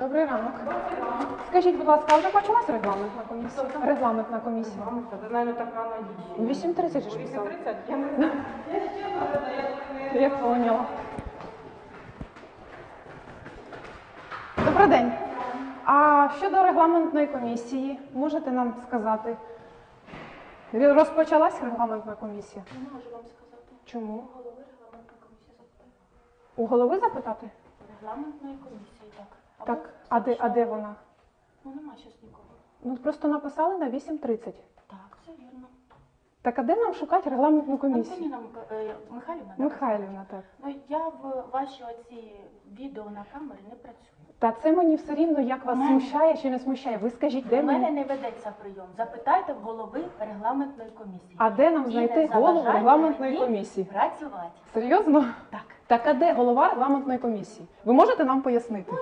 Добрий ранок. Скажіть, будь ласка, а вже почалась регламентна комісія? Регламентна комісія. Це, мабуть, так рано їдіть. 8.30 ж писали. 8.30? Я не знаю. Я поняла. Добрий день. А щодо регламентної комісії, можете нам сказати? Розпочалась регламентна комісія? Не можу вам сказати. Чому? У голови регламентної комісії запитаю. У голови запитати? Регламентної комісії, так. Або Так, а де, а де вона? Ну нема щось нікого. Ну просто написали на 8.30. Так, все вірно. Так а де нам шукати регламентну комісію? Антоніна Мика- е, Михайлівна? так? Михайлівна, так. Ну я в ваші оці відео на камері не працюю. Та це мені все рівно, як вас мене- смущає чи не смущає. Ви скажіть, де У мене мені? не ведеться прийом. Запитайте в голови регламентної комісії. А де нам І знайти голову заважайте регламентної мені комісії? Працювати. Серйозно? Так. Так а де голова регламентної комісії? Ви можете нам пояснити? Ну